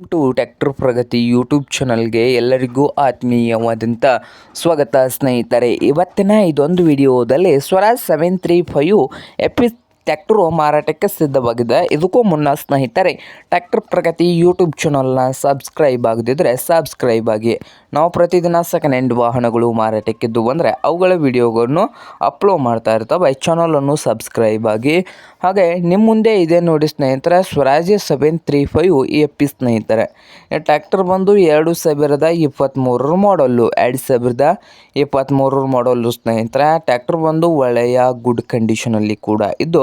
To tractor Pragati YouTube ಚಾನಲ್ಗೆ ಎಲ್ಲರಿಗೂ ಆತ್ಮೀಯವಾದಂಥ ಸ್ವಾಗತ ಸ್ನೇಹಿತರೆ. ಇವತ್ತಿನ ಇದೊಂದು ವಿಡಿಯೋದಲ್ಲಿ Swaraj seven three five AP tractor ಮಾರಾಟಕ್ಕೆ ಸಿದ್ಧವಾಗಿದೆ. ಇದಕ್ಕೂ ಮುನ್ನ ಸ್ನೇಹಿತರೆ, ಟ್ಯಾಕ್ಟರ್ ಪ್ರಗತಿ ಯೂಟ್ಯೂಬ್ ಚಾನಲ್ನ ಸಬ್ಸ್ಕ್ರೈಬ್ ಆಗದಿದ್ದರೆ ಸಬ್ಸ್ಕ್ರೈಬ್ ಆಗಿ. ನಾವು ಪ್ರತಿದಿನ ಸೆಕೆಂಡ್ ಹ್ಯಾಂಡ್ ವಾಹನಗಳು ಮಾರಾಟಕ್ಕಿದ್ದು ಅಂದರೆ ಅವುಗಳ ವಿಡಿಯೋಗಳನ್ನು ಅಪ್ಲೋಡ್ ಮಾಡ್ತಾ ಇರ್ತವೆ. ಚಾನಲನ್ನು ಸಬ್ಸ್ಕ್ರೈಬ್ ಆಗಿ. ಹಾಗೆ ನಿಮ್ಮ ಮುಂದೆ ಇದೆ ನೋಡಿ ಸ್ನೇಹಿತರೆ, Swaraj seven three five E F P ಸ್ನೇಹಿತರೆ. ಈ ಟ್ರ್ಯಾಕ್ಟರ್ ಬಂದು ಎರಡು ಸಾವಿರದ ಇಪ್ಪತ್ತ್ಮೂರರ ಮಾಡಲ್ಲು, ಎರಡು ಸಾವಿರದ ಇಪ್ಪತ್ತ್ಮೂರರ ಮಾಡಲ್ಲು ಸ್ನೇಹಿತರೆ, ಟ್ಯಾಕ್ಟರ್ ಬಂದು ಒಳ್ಳೆಯ ಗುಡ್ ಕಂಡೀಷನಲ್ಲಿ ಕೂಡ ಇದ್ದು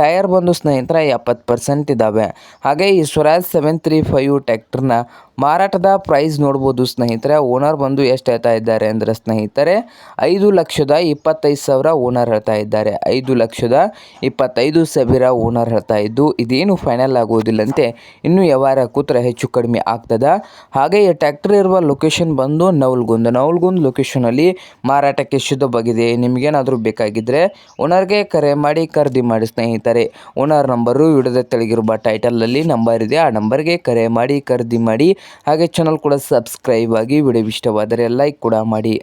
ಟೈರ್ ಬಂದು ಸ್ನೇಹಿತರ ಎಪ್ಪತ್ತು ಪರ್ಸೆಂಟ್ ಇದ್ದಾವೆ ಹಾಗೆ ಈ ಸ್ವರಾಜ್ ಸೆವೆನ್ ತ್ರೀ ಫೈವ್ ಟ್ಯಾಕ್ಟರ್ನ ಮಾರಾಟದ ಪ್ರೈಸ್ ನೋಡ್ಬೋದು ಸ್ನೇಹಿತರೆ. ಓನರ್ ಬಂದು ಎಷ್ಟು ಹೇಳ್ತಾ ಇದ್ದಾರೆ ಅಂದರೆ ಸ್ನೇಹಿತರೆ, ಐದು ಲಕ್ಷದ ಇಪ್ಪತ್ತೈದು ಸಾವಿರ ಓನರ್ ಹೇಳ್ತಾ ಇದ್ದಾರೆ. ಐದು ಲಕ್ಷದ ಇಪ್ಪತ್ತೈದು ಸಾವಿರ ಓನರ್ ಹೇಳ್ತಾ ಇದ್ದು, ಇದೇನು ಫೈನಲ್ ಆಗೋದಿಲ್ಲಂತೆ. ಇನ್ನೂ ವ್ಯವಹಾರ ಕೂತ್ರೆ ಹೆಚ್ಚು ಕಡಿಮೆ ಆಗ್ತದ. ಹಾಗೆ ಈ ಟ್ಯಾಕ್ಟರ್ ಇರುವ ಲೊಕೇಶನ್ ಬಂದು ನವಲ್ಗುಂದ್. ನವಲ್ಗುಂದ್ ಲೊಕೇಶನಲ್ಲಿ ಮಾರಾಟಕ್ಕೆ ಶುದ್ಧವಾಗಿದೆ. ನಿಮಗೇನಾದರೂ ಬೇಕಾಗಿದ್ದರೆ ಓನರ್ಗೆ ಕರೆ ಮಾಡಿ, ಖರೀದಿ ಮಾಡಿ ಸ್ನೇಹಿತರೆ. ಓನರ್ ನಂಬರು ವಿಡಿಯೋದ ತೆಳಗಿರುವ ಟೈಟಲಲ್ಲಿ ನಂಬರ್ ಇದೆ. ಆ ನಂಬರ್ಗೆ ಕರೆ ಮಾಡಿ, ಖರೀದಿ ಮಾಡಿ. ಹಾಗೆ ಚಾನಲ್ ಕೂಡ ಸಬ್ಸ್ಕ್ರೈಬ್ ಆಗಿ, ವಿಡಿಯೋ ಇಷ್ಟವಾದರೆ ಲೈಕ್ ಕೂಡ ಮಾಡಿ.